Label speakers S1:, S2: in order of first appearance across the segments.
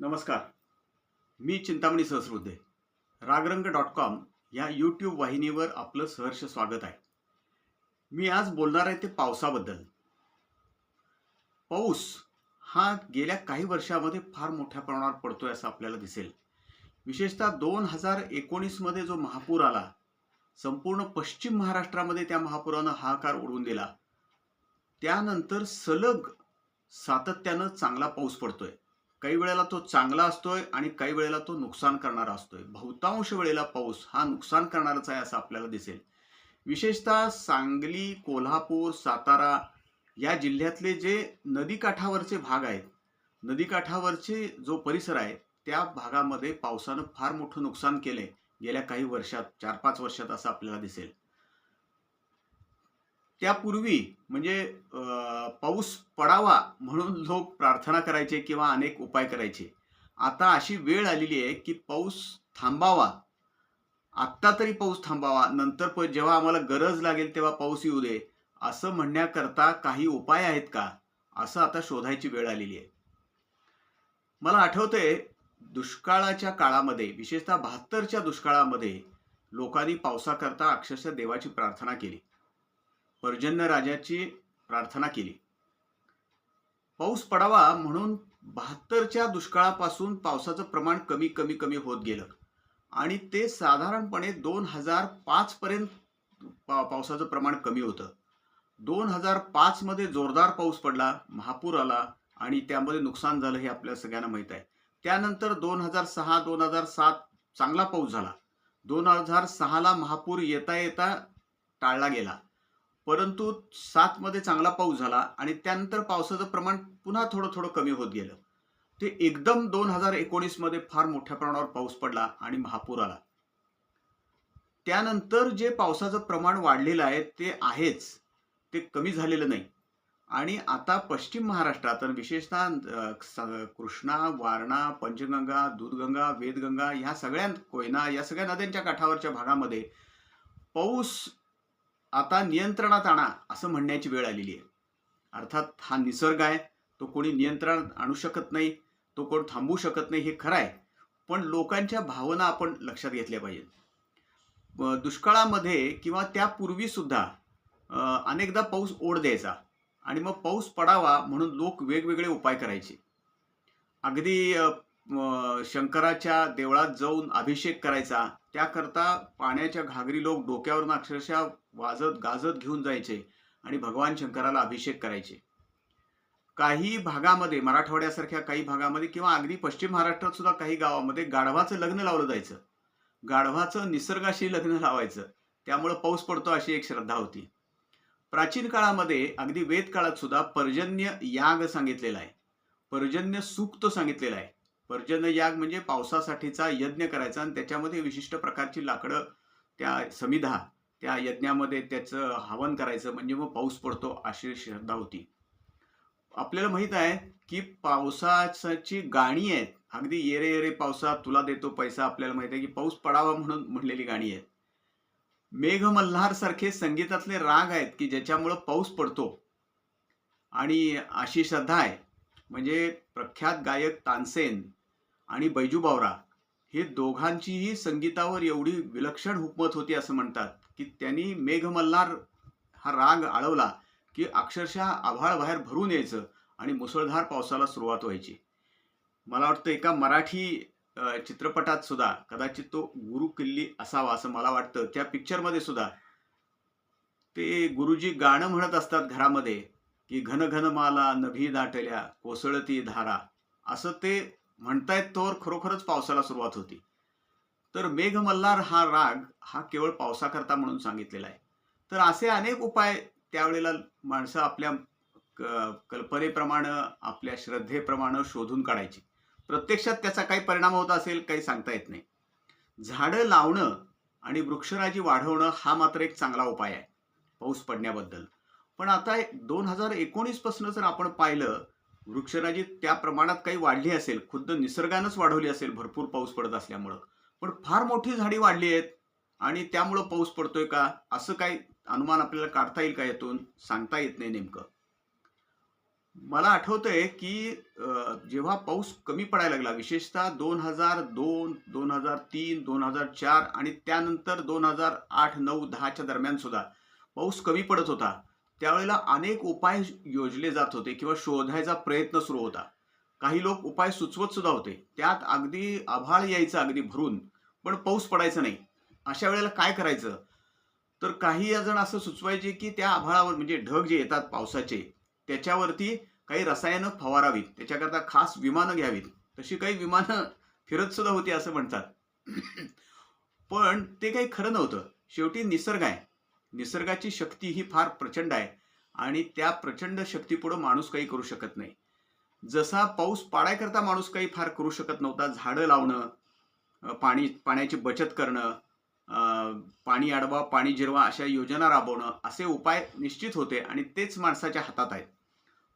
S1: नमस्कार. मी Chintamani Sahasrabuddhe Ragarang dot com या यूट्यूब वाहिनीवर आपलं सहर्ष स्वागत आहे. मी आज बोलणार आहे ते पावसाबद्दल. पाऊस हा गेल्या काही वर्षामध्ये फार मोठ्या प्रमाणावर पडतोय असं आपल्याला दिसेल. विशेषतः दोन हजार एकोणीसमध्ये जो महापूर आला संपूर्ण पश्चिम महाराष्ट्रामध्ये त्या महापुरानं हाहाकार उडवून दिला. त्यानंतर सलग सातत्यानं चांगला पाऊस पडतोय. काही वेळेला तो चांगला असतोय आणि काही वेळेला तो नुकसान करणारा असतोय. बहुतांश वेळेला पाऊस हा नुकसान करणाराच आहे असं आपल्याला दिसेल. विशेषतः सांगली कोल्हापूर सातारा या जिल्ह्यातले जे नदीकाठावरचे भाग आहेत नदीकाठावरचे जो परिसर आहे त्या भागामध्ये पावसानं फार मोठं नुकसान केले गेल्या काही वर्षात चार पाच वर्षात असं आपल्याला दिसेल. त्यापूर्वी म्हणजे अं, पाऊस पडावा म्हणून लोक प्रार्थना करायचे किंवा अनेक उपाय करायचे. आता अशी वेळ आलेली आहे की पाऊस थांबावा. आत्ता तरी पाऊस थांबावा. नंतर प- जेव्हा आम्हाला गरज लागेल तेव्हा पाऊस येऊ दे. असं म्हणण्याकरता काही उपाय आहेत का? असं आता शोधायची वेळ आलेली आहे. मला आठवतंय दुष्काळाच्या काळामध्ये विशेषतः बहात्तरच्या दुष्काळामध्ये लोकांनी पावसाकरता अक्षरशः देवाची प्रार्थना केली. पर्जन्य राजाची प्रार्थना केली. पाऊस पडावा म्हणून बहात्तरच्या दुष्काळापासून पावसाचं प्रमाण कमी कमी कमी होत गेलं. आणि ते साधारणपणे दोन हजार पाच पर्यंत पा पावसाचं प्रमाण कमी होतं. दोन हजार पाचमध्ये जोरदार पाऊस पडला महापूर आला आणि त्यामध्ये नुकसान झालं हे आपल्या सगळ्यांना माहीत आहे. त्यानंतर दोन हजार सहा दोन हजार सात चांगला पाऊस झाला. दोन हजार सहाला महापूर येता येता टाळला गेला. परंतु सातमध्ये चांगला पाऊस झाला आणि त्यानंतर पावसाचं प्रमाण पुन्हा थोडं थोडं कमी होत गेलं. ते एकदम दोन हजार एकोणीसमध्ये फार मोठ्या प्रमाणावर पाऊस पडला आणि महापूर आला. त्यानंतर जे पावसाचं प्रमाण वाढलेलं आहे ते आहेच. ते कमी झालेलं नाही. आणि आता पश्चिम महाराष्ट्रात विशेषतः स- कृष्णा वारणा पंचगंगा दूधगंगा वेदगंगा ह्या सगळ्या कोयना या सगळ्या नद्यांच्या काठावरच्या भागामध्ये पाऊस आता नियंत्रणात आणा असं म्हणण्याची वेळ आलेली आहे. अर्थात हा निसर्ग आहे तो कोणी नियंत्रणात आणू शकत नाही तो कोण थांबवू शकत नाही हे खरं आहे. पण लोकांच्या भावना आपण लक्षात घेतल्या पाहिजेत. दुष्काळामध्ये किंवा त्यापूर्वीसुद्धा अनेकदा पाऊस ओढ द्यायचा आणि मग पाऊस पडावा म्हणून लोक वेगवेगळे उपाय करायचे. अगदी शंकराच्या देवळात जाऊन अभिषेक करायचा. त्याकरता पाण्याच्या घागरी लोक डोक्यावरून अक्षरशः वाजत गाजत घेऊन जायचे आणि भगवान शंकराला अभिषेक करायचे. काही भागामध्ये मराठवाड्यासारख्या काही भागामध्ये किंवा अगदी पश्चिम महाराष्ट्रात सुद्धा काही गावामध्ये गाढवाचं लग्न लावलं जायचं. गाढवाचं निसर्गाशी लग्न लावायचं. त्यामुळं पाऊस पडतो अशी एक श्रद्धा होती. प्राचीन काळामध्ये अगदी वेद काळात सुद्धा पर्जन्य याग सांगितलेला आहे. पर्जन्य सूक्त सांगितलेलं आहे. पर्जन्य याग म्हणजे पावसासाठीचा यज्ञ करायचा आणि त्याच्यामध्ये विशिष्ट प्रकारची लाकडं त्या समिधा त्या यज्ञामध्ये त्याचं हवन करायचं म्हणजे मग पाऊस पडतो अशी श्रद्धा होती. आपल्याला माहीत आहे की पावसाची गाणी आहेत. अगदी येरे येरे पावसा तुला देतो पैसा. आपल्याला माहीत आहे की पाऊस पडावा म्हणून म्हणलेली गाणी आहेत. मेघ मल्हार सारखे संगीतातले राग आहेत की ज्याच्यामुळं पाऊस पडतो. आणि अशी श्रद्धा आहे. म्हणजे प्रख्यात गायक तानसेन आणि बैजू बावरा हे दोघांचीही संगीतावर एवढी विलक्षण हुकमत होती असं म्हणतात की त्यांनी मेघमल्हार हा राग आळवला की अक्षरशः आभाळ बाहेर भरून यायचं आणि मुसळधार पावसाला सुरुवात व्हायची. मला वाटतं एका मराठी चित्रपटात सुद्धा कदाचित तो गुरु किल्ली असावा असं मला वाटतं. त्या पिक्चरमध्ये सुद्धा ते गुरुजी गाणं म्हणत असतात घरामध्ये की घन घन माला नभी दाटल्या कोसळती धारा. असं ते म्हणतायत तोवर खरोखरच पावसाला सुरुवात होती. तर मेघमल्हार हा राग हा केवळ पावसाकरता म्हणून सांगितलेला आहे. तर असे अनेक उपाय त्यावेळेला माणसं आपल्या क- कल्पनेप्रमाणे आपल्या श्रद्धेप्रमाणे शोधून काढायची. प्रत्यक्षात त्याचा काही परिणाम होत असेल काही सांगता येत नाही. झाडं लावणं आणि वृक्षराजी वाढवणं हा मात्र एक चांगला उपाय आहे पाऊस पडण्याबद्दल. पण आता दोन हजार एकोणीसपासून जर आपण पाहिलं वृक्षराजी त्या प्रमाणात काही वाढली असेल खुद्द निसर्गानंच वाढवली असेल भरपूर पाऊस पडत असल्यामुळं. पण फार मोठी झाडी वाढली आहेत आणि त्यामुळं पाऊस पडतोय का? असं काही अनुमान आपल्याला काढता येईल का यातून? सांगता येत नाही नेमकं. मला आठवतंय की जेव्हा पाऊस कमी पडायला लागला विशेषतः दोन हजार दोन दोन हजार तीन दोन हजार चार आणि त्यानंतर दोन हजार आठ नऊ दहाच्या दरम्यान सुद्धा पाऊस कमी पडत होता. त्यावेळेला अनेक उपाय योजले जात होते किंवा शोधायचा प्रयत्न सुरू होता. काही लोक उपाय सुचवत सुद्धा होते. त्यात अगदी आभाळ यायचं अगदी भरून पण पाऊस पडायचा नाही. अशा वेळेला काय करायचं? तर काही जण असं सुचवायचे की त्या आभाळावर म्हणजे ढग जे येतात पावसाचे त्याच्यावरती काही रसायनं फवारावीत. त्याच्याकरता खास विमानं घ्यावीत. तशी काही विमानं फिरत सुद्धा होती असं म्हणतात. पण ते काही खरं नव्हतं. शेवटी निसर्ग आहे. निसर्गाची शक्ती ही फार प्रचंड आहे आणि त्या प्रचंड शक्तीपुढं माणूस काही करू शकत नाही. जसा पाऊस पाडायकरता माणूस काही फार करू शकत नव्हता. झाडं लावणं पाणी पाण्याची बचत करणं पाणी अडवा पाणी जिरवा अशा योजना राबवणं असे उपाय निश्चित होते आणि तेच माणसाच्या हातात आहेत.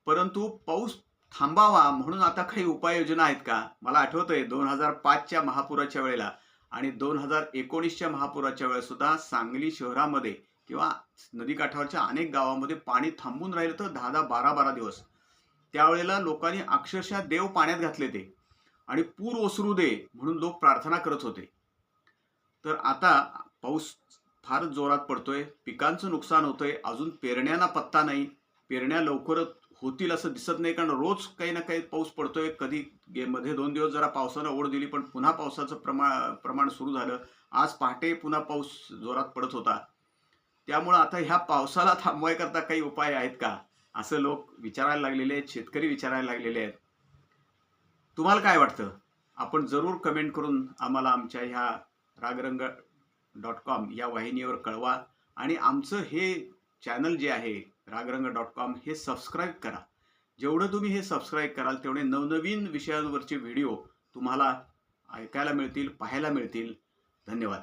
S1: परंतु पाऊस थांबावा म्हणून आता काही उपाययोजना आहेत का? मला आठवतंय दोन हजार पाचच्या महापुराच्या वेळेला आणि दोन हजार एकोणीसच्या महापुराच्या वेळेसुद्धा सांगली शहरामध्ये किंवा नदीकाठावरच्या अनेक गावामध्ये पाणी थांबून राहिलं तर दहा दहा बारा बारा दिवस. त्यावेळेला लोकांनी अक्षरशः देव पाण्यात घातले ते आणि पूर ओसरू दे म्हणून लोक प्रार्थना करत होते. तर आता पाऊस फार जोरात पडतोय पिकांचं नुकसान होतंय अजून पेरण्यांना पत्ता नाही पेरण्या लवकरच होतील असं दिसत नाही कारण रोज काही ना काही पाऊस पडतोय. कधी गे- मध्ये दोन दिवस जरा पावसानं ओढ दिली पण पुन्हा पावसाचं प्रमाण प्रमाण सुरू झालं. आज पहाटे पुन्हा पाऊस जोरात पडत होता. त्यामुळं आता ह्या पावसाला थांबवायकरता काही उपाय आहेत का? असं लोक विचारायला लागलेले आहेत शेतकरी विचारायला लागलेले आहेत. तुम्हाला काय वाटतं? आपण जरूर कमेंट करून आम्हाला आमच्या ह्या रागरंग डॉट कॉम या वाहिनीवर कळवा आणि आमचं हे चॅनल जे आहे रागरंग डॉट कॉम हे सबस्क्राईब करा. जेवढं तुम्ही हे सबस्क्राईब कराल तेवढे नवनवीन विषयांवरचे व्हिडिओ तुम्हाला ऐकायला मिळतील पाहायला मिळतील. धन्यवाद.